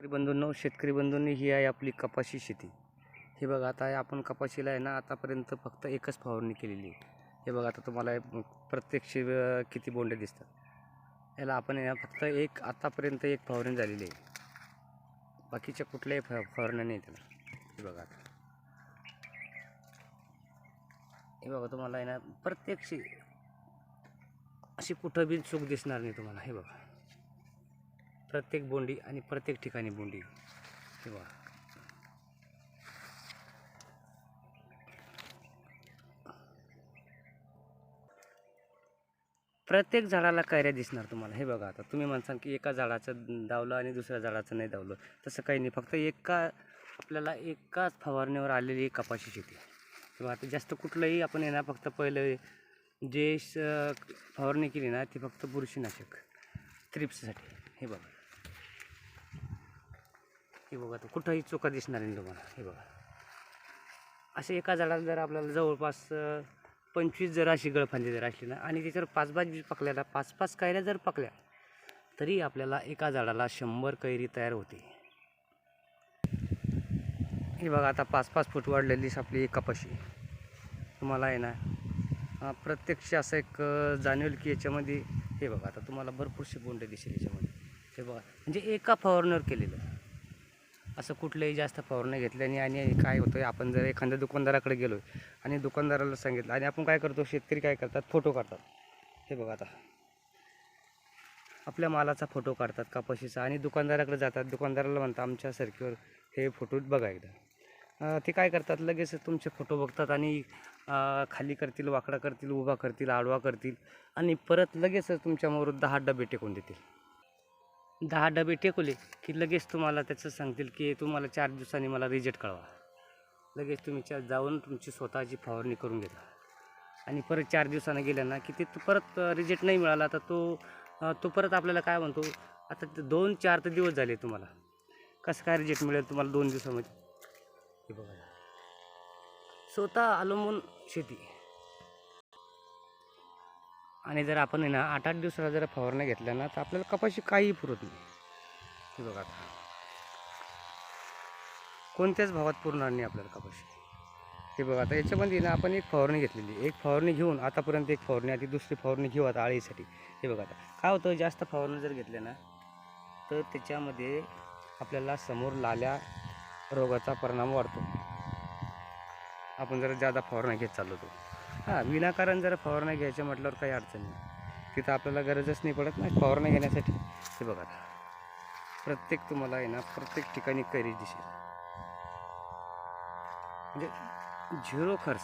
शेतकरी बंधूंनो शेतकरी बंधूंनी ही आहे आपली कपाशी शेती. हे बघा आता आपण कपाशीला आहे ना आतापर्यंत फक्त एकच फवारणी केलेली आहे. हे बघा आता तुम्हाला प्रत्यक्ष किती बोंडे दिसतात. याला आपण आहे ना फक्त एक आतापर्यंत एक फवारणी झालेली आहे. बाकीच्या कुठल्याही फ फवारण्या नाही त्याला. हे बघा आता. हे बघा तुम्हाला आहे ना प्रत्यक्ष अशी कुठं बी चूक दिसणार नाही तुम्हाला. हे बघा. प्रत्येक बोंडी आणि प्रत्येक ठिकाणी बोंडी. किंवा प्रत्येक झाडाला कैऱ्या दिसणार तुम्हाला. हे बघा आता. तुम्ही म्हणसाल की एका झाडाचं दावलं आणि दुसऱ्या झाडाचं नाही दावलं. तसं काही नाही. फक्त एका आपल्याला एकाच फवारणीवर आलेली कपाशी शेती किंवा आता जास्त कुठलंही आपण येणार फक्त पहिलं जे स- फवारणी केली ना ती फक्त बुरशीनाशक थ्रिप्ससाठी. हे बघा. हे बघा तो कुठंही चुका दिसणार नाही तुम्हाला. हे बघा. असे एका झाडाला जर आपल्याला जवळपास पंचवीस जर अशी गळफांदी जर असली ना आणि त्याच्यावर पाच पाच बी पकल्याला पाच पाच कैऱ्या जर पकल्या तरी आपल्याला एका झाडाला शंभर कैरी तयार होते. हे बघा आता पाच पाच फूट वाढलेली आपली एकापाशी तुम्हाला आहे ना प्रत्यक्ष असं एक जाणवेल की याच्यामध्ये हे बघा आता तुम्हाला भरपूरशी बोंडे दिसेल याच्यामध्ये. हे बघा म्हणजे एका फवारणीवर केलेलं. असं कुठलंही जास्त फवारणी घेतल्याने आणि काय होतं आपण जर एखाद्या दुकानदाराकडे गेलो आणि दुकानदाराला सांगितलं आणि आपण काय करतो? शेतकरी काय करतात? फोटो काढतात. हे बघा आता. आपल्या मालाचा फोटो काढतात कपाशीचा. आणि दुकानदाराकडे जातात. दुकानदाराला म्हणतात आमच्या सरकीवर हे फोटो बघा एकदा. ते काय करतात? लगेच तुमचे फोटो बघतात आणि खाली करतील वाकडा करतील उभा करतील आडवा करतील आणि परत लगेच तुमच्यामोर दहा डबे टेकून देतील. दहा डबे टेकवले की लगेच तुम्हाला त्याचं सांगतील की तुम्हाला चार दिवसांनी मला रिजेक्ट कळवा. लगेच तुम्ही चार जाऊन तुमची स्वतःची फवारणी करून घेता. आणि परत चार दिवसानं गेल्या ना की ते परत रिजेक्ट नाही मिळाला तर तो तो परत आपल्याला काय म्हणतो? आता दोन चार तर दिवस झाले तुम्हाला. कसं काय रिजेक्ट मिळेल तुम्हाला दोन दिवसामध्ये? हे बघा. स्वतः अवलंबून शेती. आणि जर आपण आहे ना आठ आठ दिवसाला जर फवारण्या घेतल्या ना तर आपल्याला कपाशी काही पुरत नाही. हे बघा आता. कोणत्याच भावात पुरणार नाही आपल्याला कपाशी. हे बघा आता याच्यामध्ये ना आपण एक फवारणी घेतलेली एक फवारणी घेऊन आतापर्यंत एक फवारणी आधी दुसरी फवारणी घेऊ आता आळीसाठी हे बघा आता. काय होतं जास्त फवारणी जर घेतल्या ना तर त्याच्यामध्ये आपल्याला समोर लाल्या रोगाचा परिणाम वाढतो. आपण जर जादा फवारण्या घेत चाललो तो हां विनाकारण जर फवारण्या घ्यायच्या म्हटल्यावर काही अडचण नाही. तिथं आपल्याला गरजच नाही पडत ना फवारण्या घेण्यासाठी. हे बघा. आता. प्रत्येक तुम्हाला आहे ना प्रत्येक ठिकाणी कैरी दिसेल. म्हणजे झिरो खर्च.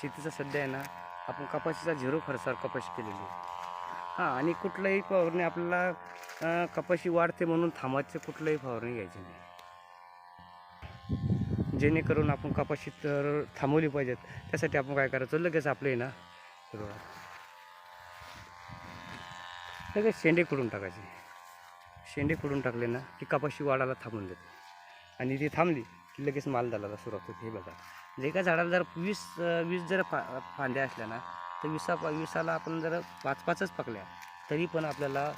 शेतीचा सध्या आहे ना आपण कपाशीचा झिरो खर्चावर कपाशी केलेली आहे. हां आणि कुठलंही फवारणी आपल्याला कपाशी वाढते म्हणून थांबायचं कुठलंही फवारणी घ्यायची नाही. जेणेकरून आपण कपाशी तर थांबवली पाहिजेत. त्यासाठी आपण काय करायचं? लगेच आपले ना? लगेच शेंडे खुडून टाकायचे. शेंडे खुडून टाकले ना की कपाशी वाढायला थांबून देते. आणि ती थांबली की लगेच माल दलाला सुरुवात होते. हे बघा. जे एका झाडाला जर वीस वीस जर फा फांद्या असल्या ना तर विसा विसाला आपण जर पाच पाचच पकल्या तरी पण आपल्याला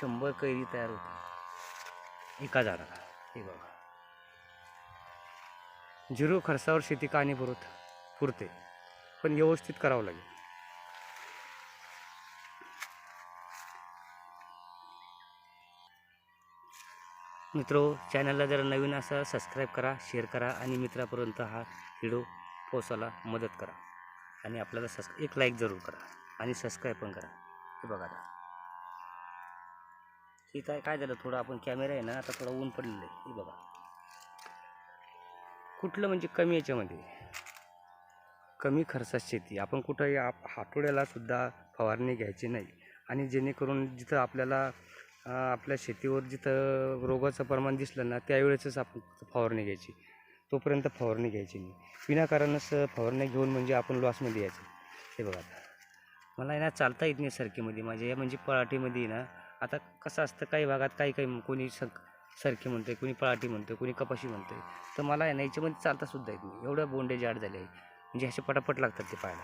शंभर कैरी तयार होते एका झाडाला. हे बघा. झिरो खर्चावर शेती काणी पुरत पुरते. पण व्यवस्थित करावं लागेल. मित्रो चॅनलला जर नवीन असा सबस्क्राईब करा शेअर करा आणि मित्रापर्यंत हा व्हिडिओ पोचायला मदत करा. आणि आपल्याला सस एक लाईक जरूर करा आणि सबस्क्राईब पण करा. हे बघा आता. ठीक आहे काय झालं? थोडं आपण कॅमेरा आहे ना आता थोडं ऊन पडलेलं आहे. हे बघा. कुठलं म्हणजे कमी याच्यामध्ये? कमी खर्चात शेती. आपण कुठंही आप हातोड्याला सुद्धा फवारणी घ्यायची नाही. आणि जेणेकरून जिथं आपल्याला आपल्या शेतीवर जिथं रोगाचं प्रमाण दिसलं ना त्यावेळेसच आपण फवारणी घ्यायची. तोपर्यंत फवारणी घ्यायची नाही. विनाकारणच फवारणी घेऊन म्हणजे आपण लॉसमध्ये यायचं. हे बघा मला आहे ना चालता येत नाही सरकीमध्ये. माझ्या या म्हणजे पराठीमध्ये ना आता कसं असतं काही भागात काही काही कोणी सक सरकी म्हणतोय कुणी पळाटी म्हणतोय कुणी कपाशी म्हणतोय. तर मला आहे ना याच्यामध्ये चालतासुद्धा येत नाही. एवढ्या बोंडे जाड झाले आहे. म्हणजे असे पटापट लागतात ते पाहायला.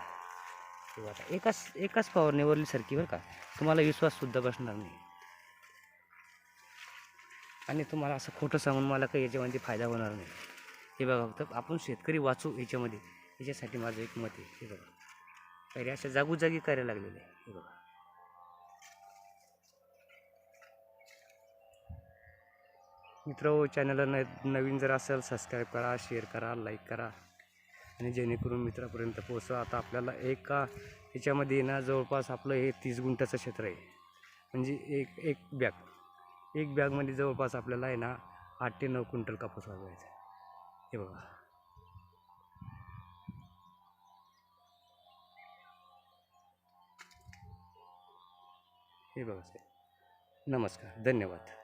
हे आता एकाच एकाच फवारणीवरली सरकी बरं का. तुम्हाला विश्वाससुद्धा बसणार नाही. आणि तुम्हाला असं खोटं सांगून मला काही याच्यामध्ये फायदा होणार नाही. हे बघा फक्त आपण शेतकरी वाचू याच्यामध्ये. याच्यासाठी माझं एक मत आहे. हे बघा. पहिले अशा जागोजागी करायला लागलेलं आहे. हे बघा. मित्र हो, चॅनलला न नवीन जर असेल सबस्क्राईब करा शेअर करा लाईक करा. आणि जेणेकरून मित्रापर्यंत पोचवा आता आपल्याला एका ह्याच्यामध्ये ना जवळपास आपलं हे तीस गुंठाचं क्षेत्र आहे. म्हणजे एक एक बॅग एक बॅगमध्ये जवळपास आपल्याला आहे ना आठ ते नऊ क्विंटल कापूस वाजवायचा हे बघा. हे बघा साहेब. नमस्कार. धन्यवाद.